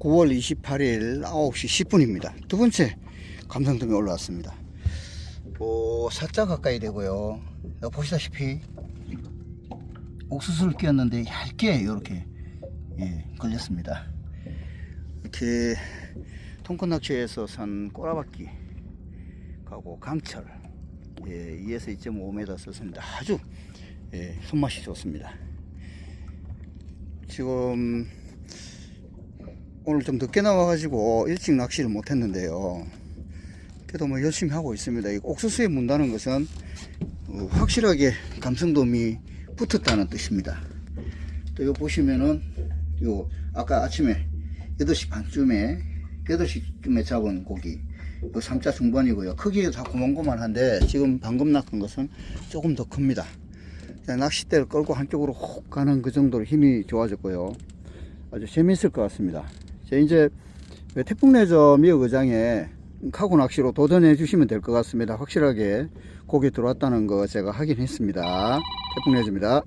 9월 28일 9시 10분입니다. 두 번째 감성돔이 올라왔습니다. 오, 사자 가까이 되고요. 보시다시피 옥수수를 끼웠는데 얇게 이렇게 예, 걸렸습니다. 이렇게 통콘낚시에서 산 꼬라박기 가고 강철 예, 2에서 2.5m 썼습니다. 아주 예, 손맛이 좋습니다. 지금 오늘 좀 늦게 나와가지고 일찍 낚시를 못했는데요. 그래도 뭐 열심히 하고 있습니다. 이 옥수수에 문다는 것은 어, 확실하게 감성돔이 붙었다는 뜻입니다. 또 이거 보시면은 요 아까 아침에 8시 반쯤에 8시쯤에 잡은 고기 요 3자 중반이고요. 크기가 다 고만고만한데 지금 방금 낚은 것은 조금 더 큽니다. 낚싯대를 끌고 한쪽으로 혹 가는 그 정도로 힘이 좋아졌고요. 아주 재미있을 것 같습니다. 자, 이제 태풍레저 미역 의장에 카고 낚시로 도전해 주시면 될 것 같습니다. 확실하게 고기 들어왔다는 거 제가 확인했습니다. 태풍레저입니다.